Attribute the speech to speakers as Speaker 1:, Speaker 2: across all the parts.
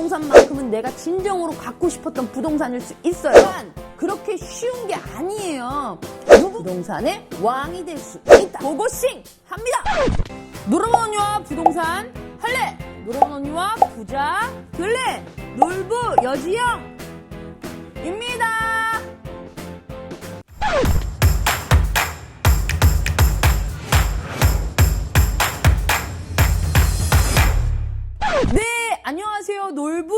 Speaker 1: 부동산만큼은 내가 진정으로 갖고 싶었던 부동산일 수 있어요. 단, 그렇게 쉬운 게 아니에요. 부동산의 왕이 될 수 있다. 고고싱 합니다. 노르몬 언니와 부동산 할래. 노르몬 언니와 부자 될래. 놀부 여지영 입니다.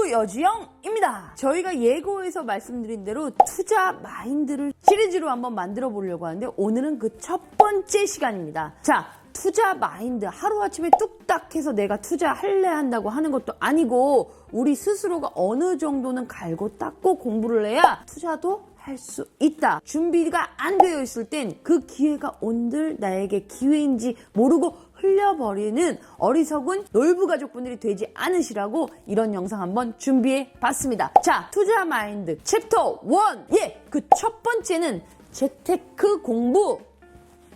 Speaker 1: 놀부 여주영입니다. 저희가 예고에서 말씀드린 대로 투자 마인드를 시리즈로 한번 만들어 보려고 하는데 오늘은 그 첫 번째 시간입니다. 자, 투자 마인드 하루아침에 뚝딱 해서 내가 투자할래 한다고 하는 것도 아니고 우리 스스로가 어느 정도는 갈고 닦고 공부를 해야 투자도 할 수 있다. 준비가 안 되어 있을 땐 그 기회가 온들 나에게 기회인지 모르고 흘려버리는 어리석은 놀부 가족분들이 되지 않으시라고 이런 영상 한번 준비해 봤습니다. 자, 투자 마인드 챕터 1. 예, 그 첫 번째는 재테크 공부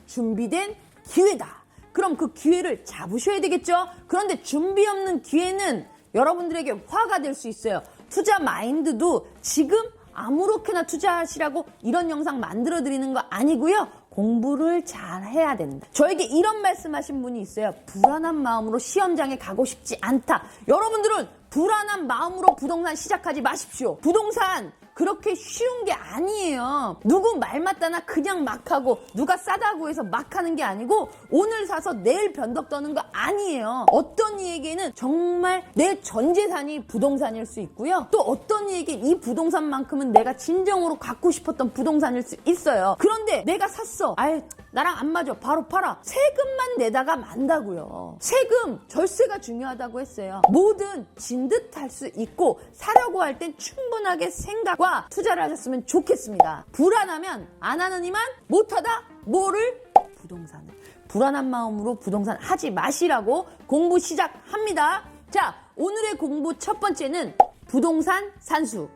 Speaker 1: 준비된 기회다. 그럼 그 기회를 잡으셔야 되겠죠? 그런데 준비 없는 기회는 여러분들에게 화가 될 수 있어요. 투자 마인드도 지금 아무렇게나 투자하시라고 이런 영상 만들어 드리는 거 아니고요. 공부를 잘 해야 된다. 저에게 이런 말씀하신 분이 있어요. 불안한 마음으로 시험장에 가고 싶지 않다. 여러분들은 불안한 마음으로 부동산 시작하지 마십시오. 부동산 그렇게 쉬운 게 아니에요. 누구 말 맞다나 그냥 막 하고 누가 싸다고 해서 막 하는 게 아니고 오늘 사서 내일 변덕 떠는 거 아니에요. 어떤 이에게는 정말 내 전 재산이 부동산일 수 있고요. 또 어떤 이에게 이 부동산만큼은 내가 진정으로 갖고 싶었던 부동산일 수 있어요. 그런데 내가 샀어. 아예 나랑 안 맞아. 바로 팔아. 세금만 내다가 만다고요. 세금, 절세가 중요하다고 했어요. 뭐든 진듯할 수 있고 사려고 할 땐 충분하게 생각과 투자를 하셨으면 좋겠습니다. 불안하면 안 하는 이만 못하다 뭐를 부동산을. 불안한 마음으로 부동산 하지 마시라고 공부 시작합니다. 자, 오늘의 공부 첫 번째는 부동산 산수.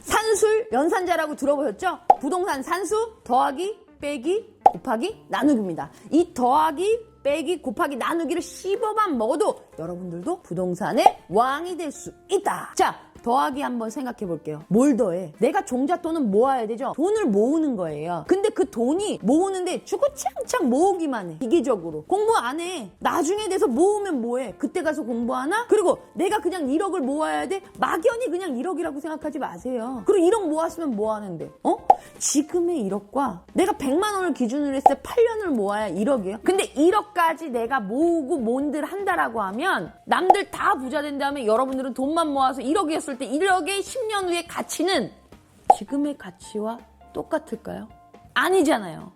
Speaker 1: 산술 연산자라고 들어보셨죠? 부동산 산수 더하기 빼기 곱하기 나누기입니다. 이 더하기 빼기 곱하기 나누기를 씹어만 먹어도 여러분들도 부동산의 왕이 될 수 있다. 자, 더하기 한번 생각해 볼게요. 뭘 더해? 내가 종잣돈은 모아야 되죠? 돈을 모으는 거예요. 근데 그 돈이 모으는데 주구장창 모으기만 해. 기계적으로. 공부 안 해. 나중에 돼서 모으면 뭐해? 그때 가서 공부하나? 그리고 내가 그냥 1억을 모아야 돼? 막연히 그냥 1억이라고 생각하지 마세요. 그리고 1억 모았으면 뭐 하는데? 어? 지금의 1억과 내가 100만 원을 기준으로 했을 때 8년을 모아야 1억이에요. 근데 1억까지 내가 모으고 뭔들 한다라고 하면 남들 다 부자 된 다음에 여러분들은 돈만 모아서 1억이었 을 때 1억의 10년 후의 가치는 지금의 가치와 똑같을까요? 아니잖아요.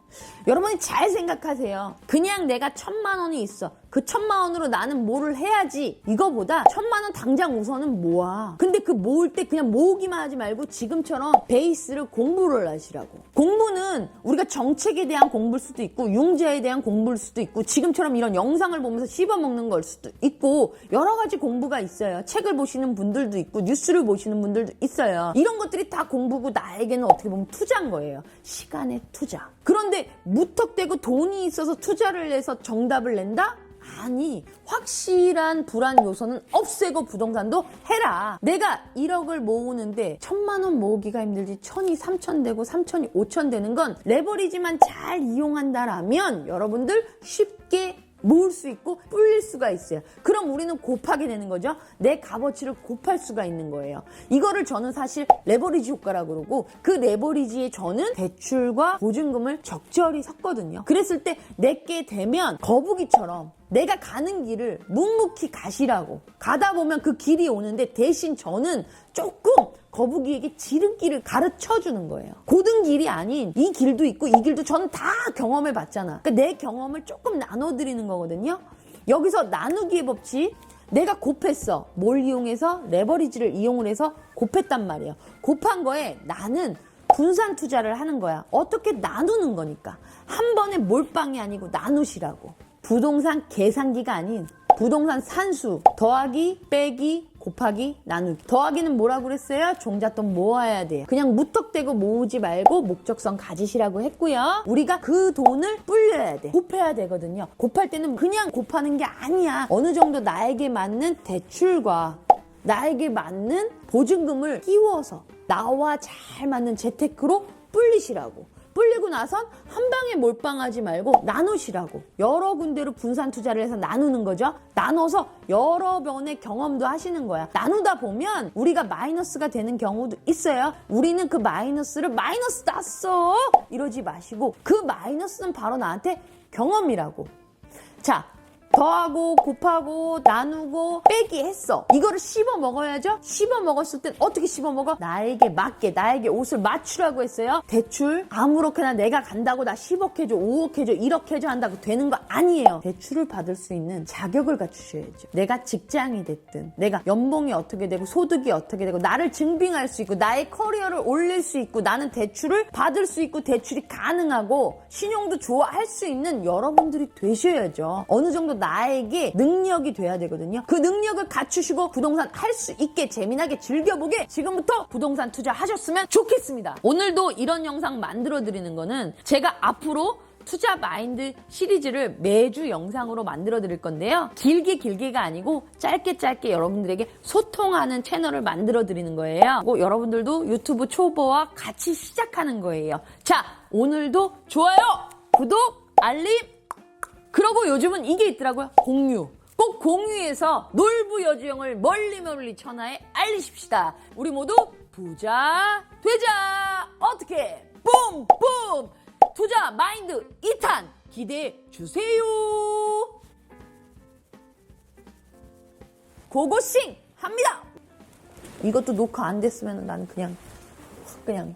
Speaker 1: 여러분이 잘 생각하세요. 그냥 내가 천만 원이 있어. 그 천만 원으로 나는 뭐를 해야지. 이거보다 천만 원 당장 우선은 모아. 근데 그 모을 때 그냥 모으기만 하지 말고 지금처럼 베이스를 공부를 하시라고. 공부는 우리가 정책에 대한 공부일 수도 있고 융자에 대한 공부일 수도 있고 지금처럼 이런 영상을 보면서 씹어먹는 걸 수도 있고 여러 가지 공부가 있어요. 책을 보시는 분들도 있고 뉴스를 보시는 분들도 있어요. 이런 것들이 다 공부고 나에게는 어떻게 보면 투자인 거예요. 시간의 투자. 그런데 무턱대고 돈이 있어서 투자를 해서 정답을 낸다? 아니, 확실한 불안 요소는 없애고 부동산도 해라. 내가 1억을 모으는데 천만 원 모으기가 힘들지 천이 삼천 되고 삼천이 오천 되는 건 레버리지만 잘 이용한다라면 여러분들 쉽게 모을 수 있고 불릴 수가 있어요. 그럼 우리는 곱하게 되는 거죠. 내 값어치를 곱할 수가 있는 거예요. 이거를 저는 사실 레버리지 효과라고 그러고 그 레버리지에 저는 대출과 보증금을 적절히 섞거든요. 그랬을 때 내게 되면 거북이처럼 내가 가는 길을 묵묵히 가시라고 가다 보면 그 길이 오는데 대신 저는 조금 거북이에게 지름길을 가르쳐 주는 거예요. 고든 길이 아닌 이 길도 있고 이 길도 저는 다 경험해 봤잖아. 그러니까 내 경험을 조금 나눠 드리는 거거든요. 여기서 나누기의 법칙. 내가 곱했어. 뭘 이용해서? 레버리지를 이용을 해서 곱했단 말이에요. 곱한 거에 나는 분산 투자를 하는 거야. 어떻게 나누는 거니까. 한 번에 몰빵이 아니고 나누시라고. 부동산 계산기가 아닌 부동산 산수 더하기 빼기 곱하기 나누기. 더하기는 뭐라고 그랬어요? 종잣돈 모아야 돼요. 그냥 무턱대고 모으지 말고 목적성 가지시라고 했고요. 우리가 그 돈을 불려야 돼. 곱해야 되거든요. 곱할 때는 그냥 곱하는 게 아니야. 어느 정도 나에게 맞는 대출과 나에게 맞는 보증금을 끼워서 나와 잘 맞는 재테크로 불리시라고. 불리고 나선 한 방에 몰빵하지 말고 나누시라고. 여러 군데로 분산 투자를 해서 나누는 거죠. 나눠서 여러 번의 경험도 하시는 거야. 나누다 보면 우리가 마이너스가 되는 경우도 있어요. 우리는 그 마이너스를 마이너스 났어! 이러지 마시고 그 마이너스는 바로 나한테 경험이라고. 자, 더하고 곱하고 나누고 빼기 했어. 이거를 씹어 먹어야죠. 씹어 먹었을 땐 어떻게 씹어 먹어? 나에게 맞게 나에게 옷을 맞추라고 했어요. 대출 아무렇게나 내가 간다고 나 10억 해줘, 5억 해줘, 1억 해줘 한다고 되는 거 아니에요. 대출을 받을 수 있는 자격을 갖추셔야죠. 내가 직장이 됐든 내가 연봉이 어떻게 되고 소득이 어떻게 되고 나를 증빙할 수 있고 나의 커리어를 올릴 수 있고 나는 대출을 받을 수 있고 대출이 가능하고 신용도 좋아할 수 있는 여러분들이 되셔야죠. 어느 정도 나 에게 능력이 돼야 되거든요. 그 능력을 갖추시고 부동산 할 수 있게 재미나게 즐겨보게 지금부터 부동산 투자하셨으면 좋겠습니다. 오늘도 이런 영상 만들어 드리는 거는 제가 앞으로 투자 마인드 시리즈를 매주 영상으로 만들어 드릴 건데요. 길게 길게가 아니고 짧게 짧게 여러분들에게 소통하는 채널을 만들어 드리는 거예요. 그리고 여러분들도 유튜브 초보와 같이 시작하는 거예요. 자, 오늘도 좋아요, 구독, 알림, 그러고 요즘은 이게 있더라고요. 공유. 꼭 공유해서 놀부 여주영을 멀리 멀리 천하에 알리십시다. 우리 모두 부자 되자. 어떻게? 뿜뿜. 투자 마인드 2탄 기대해 주세요. 고고싱 합니다. 이것도 녹화 안 됐으면 나는 그냥 확 그냥